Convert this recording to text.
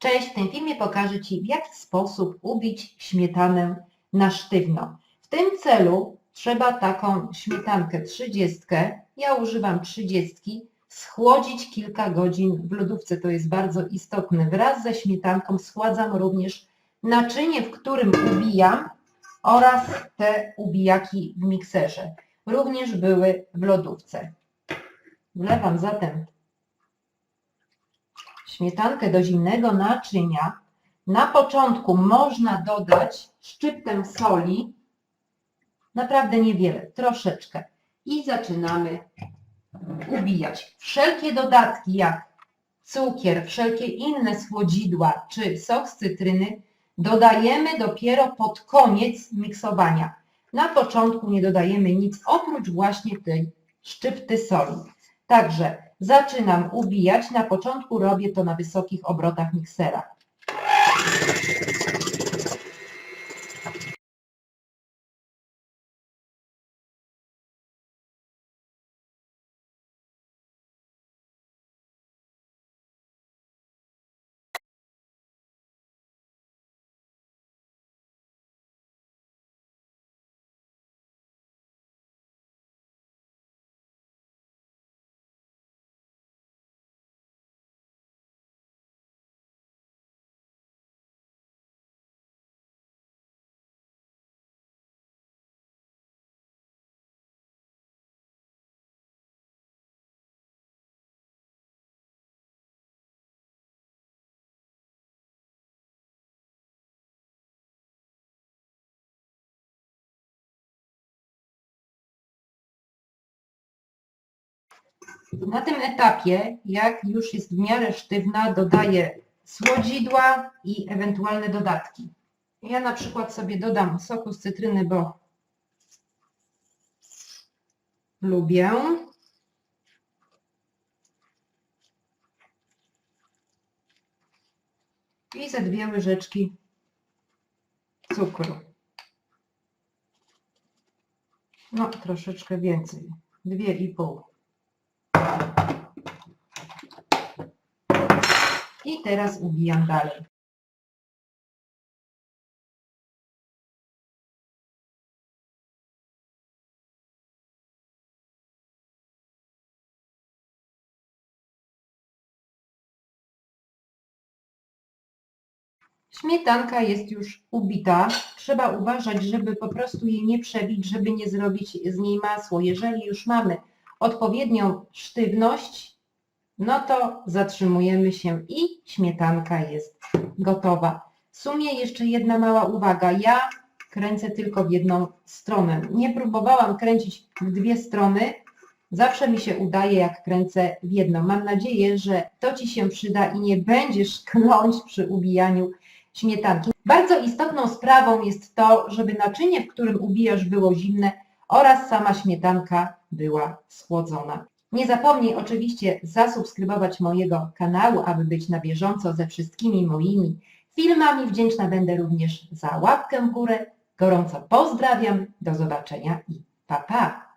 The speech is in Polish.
Cześć, w tym filmie pokażę Ci, w jaki sposób ubić śmietanę na sztywno. W tym celu trzeba taką śmietankę 30, ja używam 30, schłodzić kilka godzin w lodówce, to jest bardzo istotne. Wraz ze śmietanką schładzam również naczynie, w którym ubijam oraz te ubijaki w mikserze. Również były w lodówce. Wlewam zatem śmietankę do zimnego naczynia. Na początku można dodać szczyptę soli, naprawdę niewiele, troszeczkę. I zaczynamy ubijać. Wszelkie dodatki jak cukier, wszelkie inne słodzidła czy sok z cytryny dodajemy dopiero pod koniec miksowania. Na początku nie dodajemy nic oprócz właśnie tej szczypty soli. Także zaczynam ubijać. Na początku robię to na wysokich obrotach miksera. Na tym etapie, jak już jest w miarę sztywna, dodaję słodzidła i ewentualne dodatki. Ja na przykład sobie dodam soku z cytryny, bo lubię. I ze dwie łyżeczki cukru. No, troszeczkę więcej. Dwie i pół. I teraz ubijam dalej. Śmietanka jest już ubita. Trzeba uważać, żeby po prostu jej nie przebić, żeby nie zrobić z niej masło. Jeżeli już mamy odpowiednią sztywność, no to zatrzymujemy się i śmietanka jest gotowa. W sumie jeszcze jedna mała uwaga. Ja kręcę tylko w jedną stronę. Nie próbowałam kręcić w dwie strony. Zawsze mi się udaje, jak kręcę w jedną. Mam nadzieję, że to Ci się przyda i nie będziesz kląć przy ubijaniu śmietanki. Bardzo istotną sprawą jest to, żeby naczynie, w którym ubijasz, było zimne oraz sama śmietanka była schłodzona. Nie zapomnij oczywiście zasubskrybować mojego kanału, aby być na bieżąco ze wszystkimi moimi filmami. Wdzięczna będę również za łapkę w górę. Gorąco pozdrawiam, do zobaczenia i pa pa!